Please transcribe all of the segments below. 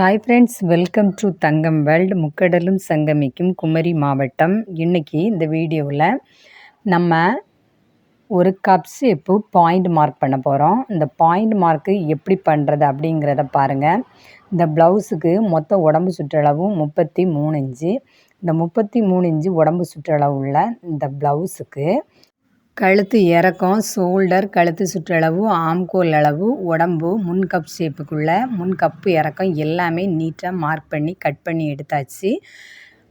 Hi friends welcome to Thangam world முக்கடலும் சங்கமிக்கும் குமரி மாவட்டம் இன்றைக்கி இந்த வீடியோவில் நம்ம ஒரு கப் ஷேப்பு பாயிண்ட் மார்க் பண்ண போகிறோம் இந்த பாயிண்ட் மார்க்கு எப்படி பண்ணுறது அப்படிங்கிறத பாருங்கள் இந்த ப்ளவுஸுக்கு மொத்த உடம்பு சுற்றளவும் முப்பத்தி மூணு இன்ச்சு. இந்த முப்பத்தி மூணு இன்ச்சு உடம்பு சுற்றளவு உள்ள இந்த ப்ளவுஸுக்கு கழுத்து இறக்கம் ஷோல்டர் கழுத்து சுற்றளவு ஆம்கோல் அளவு உடம்பு முன் கப் ஷேப்புக்குள்ளே முன் கப்பு இறக்கம் எல்லாமே நீட்டாக மார்க் பண்ணி கட் பண்ணி எடுத்தாச்சு.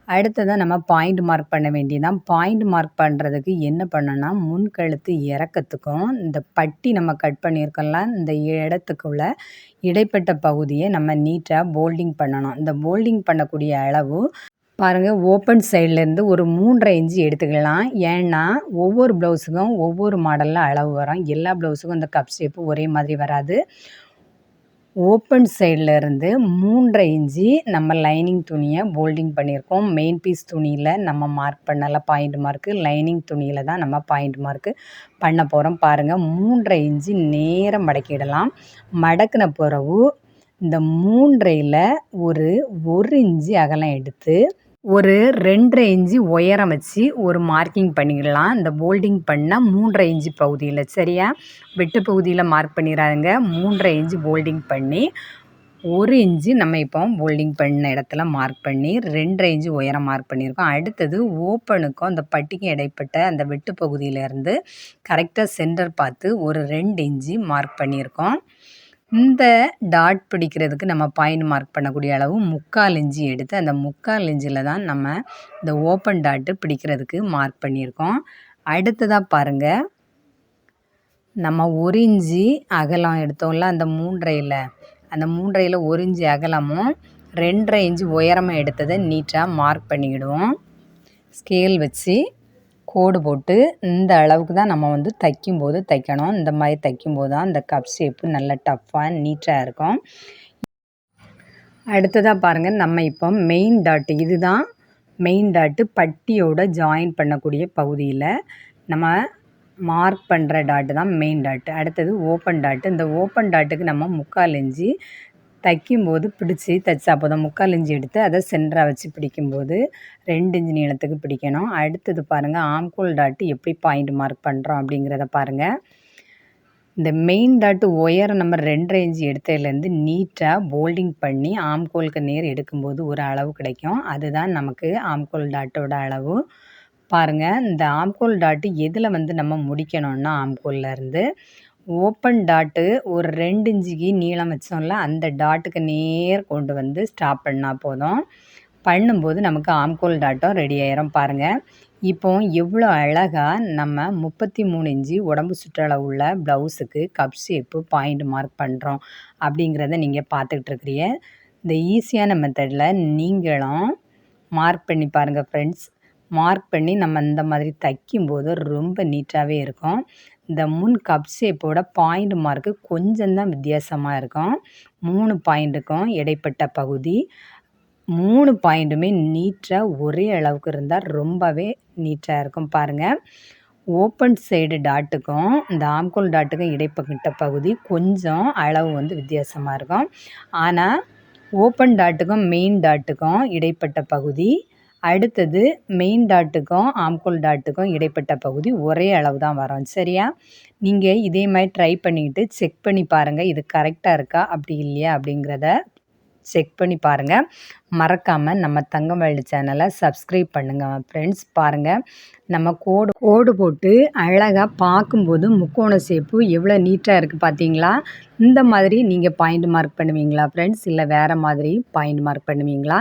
அடுத்ததாக நம்ம பாயிண்ட் மார்க் பண்ண வேண்டியதான் பாயிண்ட் மார்க் பண்ணுறதுக்கு என்ன பண்ணோன்னா முன் கழுத்து இறக்கத்துக்கும் இந்த பட்டி நம்ம கட் பண்ணியிருக்கோம்ல இந்த இடத்துக்குள்ள இடைப்பட்ட பகுதியை நம்ம நீட்டாக போல்டிங் பண்ணணும். இந்த போல்டிங் பண்ணக்கூடிய அளவு பாருங்கள் ஓப்பன் சைட்லேருந்து ஒரு மூன்றரை இன்ச்சு எடுத்துக்கலாம். ஏன்னா ஒவ்வொரு ப்ளவுஸுக்கும் ஒவ்வொரு மாடலில் அளவு வரும். எல்லா ப்ளவுஸுக்கும் இந்த கப் ஷேப்பு ஒரே மாதிரி வராது. ஓப்பன் சைடில் இருந்து மூன்றரை இன்ச்சு நம்ம லைனிங் துணியை போல்டிங் பண்ணியிருக்கோம். மெயின் பீஸ் துணியில் நம்ம மார்க் பண்ணல பாயிண்ட் மார்க்கு லைனிங் துணியில் தான் நம்ம பாயிண்ட் மார்க்கு பண்ண போகிறோம் பாருங்கள் மூன்றரை இன்ச்சு நேரம் மடக்கிடலாம். மடக்கின பிறகு இந்த மூன்றையில் ஒரு ஒரு இன்ச்சு அகலம் எடுத்து ஒரு ரெண்டரை இன்ச்சு உயரம் வச்சு ஒரு மார்க்கிங் பண்ணிடலாம் இந்த போல்டிங் பண்ணால் மூன்றரை இன்ச்சு பகுதியில் சரியா? வெட்டு பகுதியில் மார்க் பண்ணிடாதுங்க மூன்றரை இன்ச்சு போல்டிங் பண்ணி ஒரு இன்ச்சு நம்ம இப்போ போல்டிங் பண்ண இடத்துல மார்க் பண்ணி ரெண்டரை இன்ச்சு உயரம் மார்க் பண்ணியிருக்கோம். அடுத்தது ஓப்பனுக்கும் அந்த பட்டிக்கும் இடைப்பட்ட அந்த வெட்டு பகுதியிலேருந்து கரெக்டாக சென்டர் பார்த்து ஒரு ரெண்டு இன்ச்சு மார்க் பண்ணியிருக்கோம். இந்த டாட் பிடிக்கிறதுக்கு நம்ம பாயிண்ட் மார்க் பண்ணக்கூடிய அளவு முக்கால் இஞ்சி எடுத்து அந்த முக்கால் இஞ்சில் தான் நம்ம இந்த ஓப்பன் டாட்டு பிடிக்கிறதுக்கு மார்க் பண்ணியிருக்கோம். அடுத்ததாக பாருங்கள் நம்ம ஒரு இஞ்சி அகலம் எடுத்தோம்ல அந்த மூன்றையில். அந்த மூன்றையில் ஒரு இஞ்சி அகலமும் ரெண்டரை இஞ்சி உயரமாக எடுத்ததை நீட்டாக மார்க் பண்ணிக்கிடுவோம். ஸ்கேல் வச்சு கோடு போட்டு இந்த அளவுக்கு தான் நம்ம வந்து தைக்கும்போது தைக்கணும். இந்த மாதிரி தைக்கும்போது தான் இந்த கப் ஷேப்பு நல்ல டஃப்பாக நீட்டாக இருக்கும். அடுத்ததாக பாருங்கள் நம்ம இப்போ மெயின் டாட்டு இது தான் மெயின் டாட்டு பட்டியோட ஜாயின் பண்ணக்கூடிய பகுதியில் நம்ம மார்க் பண்ணுற டாட்டு தான் மெயின் டாட்டு அடுத்தது ஓப்பன் டாட்டு இந்த ஓப்பன் டாட்டுக்கு நம்ம முக்கால் இஞ்சி தைக்கும்போது பிடிச்சி தைச்சா போதும் முக்கால் இஞ்சி எடுத்து அதை சென்டராக வச்சு பிடிக்கும்போது ரெண்டு இன்ச்சு நீளத்துக்கு பிடிக்கணும். அடுத்தது பாருங்கள் ஆம்கோல் டாட்டு எப்படி பாயிண்ட் மார்க் பண்ணுறோம் அப்படிங்கிறத பாருங்கள் இந்த மெயின் டாட்டு ஒயரை நம்ம ரெண்டரை இன்ச்சு எடுத்ததுலேருந்து நீட்டாக போல்டிங் பண்ணி ஆம்கோலுக்கு நேர் எடுக்கும்போது ஒரு அளவு கிடைக்கும். அதுதான் நமக்கு ஆம்கோல் டாட்டோட அளவு. பாருங்கள் இந்த ஆம்கோல் டாட்டு எதில் வந்து நம்ம முடிக்கணும்னா ஆம்கோல்லேருந்து ஓப்பன் டாட்டு ஒரு ரெண்டு இன்ச்சுக்கு நீளம் வச்சோம்ல அந்த டாட்டுக்கு நேர் கொண்டு வந்து ஸ்டாப் பண்ணால் போதும். பண்ணும்போது நமக்கு ஆம்கோல் டாட்டும் ரெடி ஆயிரும் பாருங்கள் இப்போ எவ்வளோ அழகாக நம்ம முப்பத்தி மூணு இஞ்சி உடம்பு சுற்றளவு உள்ள ப்ளவுஸுக்கு கப் ஷேப்பு பாயிண்ட் மார்க் பண்ணுறோம் அப்படிங்கிறத நீங்கள் பார்த்துக்கிட்டு இருக்கிறீங்க. இந்த ஈஸியான மெத்தடில் நீங்களும் மார்க் பண்ணி பாருங்கள் ஃப்ரெண்ட்ஸ் மார்க் பண்ணி நம்ம இந்த மாதிரி தைக்கும்போது ரொம்ப நீட்டாகவே இருக்கும். இந்த முன் கப் ஷேப்போட பாயிண்ட் மார்க்கு கொஞ்சம் தான் வித்தியாசமாக இருக்கும். மூணு பாயிண்ட்டுக்கும் இடைப்பட்ட பகுதி. மூணு பாயிண்ட்டுமே நீட்டாக ஒரே அளவுக்கு இருந்தால் ரொம்பவே நீட்டாக இருக்கும் பாருங்கள் ஓப்பன் சைடு டாட்டுக்கும் இந்த ஆம்கோல் டாட்டுக்கும் இடைப்பட்ட பகுதி கொஞ்சம் அளவு வந்து வித்தியாசமாக இருக்கும். ஆனால் ஓப்பன் டாட்டுக்கும் மெயின் டாட்டுக்கும் இடைப்பட்ட பகுதி அடுத்தது மெயின் டாட்டுக்கும் ஆம்கோல் டாட்டுக்கும் இடைப்பட்ட பகுதி ஒரே அளவு தான் வரும். சரியா? நீங்கள் இதே மாதிரி ட்ரை பண்ணிக்கிட்டு செக் பண்ணி பாருங்கள் இது கரெக்டாக இருக்கா? அப்படி இல்லையா? அப்படிங்கிறத செக் பண்ணி பாருங்கள் மறக்காமல் நம்ம தங்கமல்லி சேனலை சப்ஸ்கிரைப் பண்ணுங்கள் ஃப்ரெண்ட்ஸ் பாருங்கள் நம்ம கோடு கோடு போட்டு அழகாக பார்க்கும்போது முக்கோண சேப்பு எவ்வளோ நீட்டாக இருக்குது பார்த்தீங்களா? இந்த மாதிரி நீங்கள் பாயிண்ட் மார்க் பண்ணுவீங்களா ஃப்ரெண்ட்ஸ் இல்லை வேறு மாதிரி பாயிண்ட் மார்க் பண்ணுவீங்களா?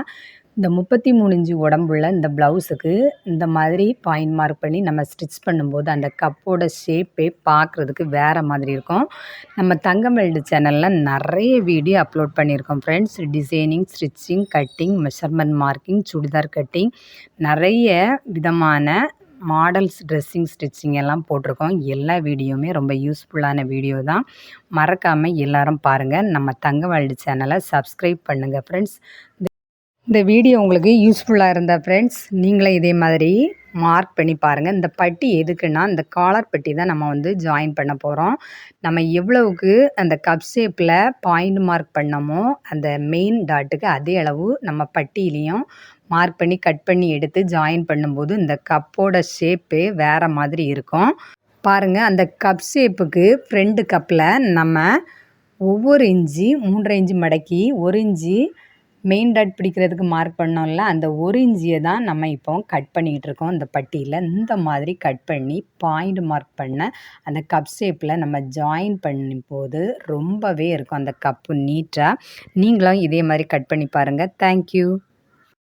இந்த முப்பத்தி மூணு இன்ச்சு உடம்புள்ள இந்த ப்ளவுஸுக்கு இந்த மாதிரி பாயிண்ட் மார்க் பண்ணி நம்ம ஸ்டிச் பண்ணும்போது அந்த கப்போட ஷேப்பே பார்க்குறதுக்கு வேறு மாதிரி இருக்கும். நம்ம தங்கமெல்டு சேனலில் நிறைய வீடியோ அப்லோட் பண்ணியிருக்கோம் friends. Designing stitching cutting measurement marking churidar cutting நிறைய விதமான மாடல்ஸ் ட்ரெஸ்ஸிங் ஸ்டிச்சிங் எல்லாம் போட்டிருக்கோம். எல்லா வீடியோவுமே ரொம்ப யூஸ்ஃபுல்லான வீடியோ தான். மறக்காமல் எல்லோரும் பாருங்கள் நம்ம தங்கவேல்டு சேனலை சப்ஸ்கிரைப் பண்ணுங்கள் ஃப்ரெண்ட்ஸ். இந்த வீடியோ உங்களுக்கு யூஸ்ஃபுல்லாக இருந்தால் ஃப்ரெண்ட்ஸ் நீங்களே இதே மாதிரி மார்க் பண்ணி பாருங்கள் இந்த பட்டி எதுக்குன்னா இந்த காலர் பட்டி தான் நம்ம வந்து ஜாயின் பண்ண போகிறோம் நம்ம எவ்வளவுக்கு அந்த கப் ஷேப்பில் பாயிண்ட் மார்க் பண்ணமோ அந்த மெயின் டாட்டுக்கு அதே அளவு நம்ம பட்டியிலையும் மார்க் பண்ணி கட் பண்ணி எடுத்து ஜாயின் பண்ணும்போது இந்த கப்போட ஷேப்பே வேறு மாதிரி இருக்கும். பாருங்கள் அந்த கப் ஷேப்புக்கு ஃப்ரெண்டு கப்பில் நம்ம ஒவ்வொரு இஞ்சி மூன்றரை இஞ்சி மடக்கி ஒரு இஞ்சி மெயின் டாட் பிடிக்கிறதுக்கு மார்க் பண்ணோம்ல அந்த ஒரு இஞ்சியை தான் நம்ம இப்போ கட் பண்ணிக்கிட்டு இருக்கோம். இந்த பட்டியில் இந்த மாதிரி கட் பண்ணி பாயிண்ட் மார்க் பண்ண அந்த கப் ஷேப்பில் நம்ம ஜாயின் பண்ணும் போது ரொம்பவே இருக்கும். அந்த கப்பு நீட்டாக நீங்களும் இதே மாதிரி கட் பண்ணி பாருங்கள் தேங்க்யூ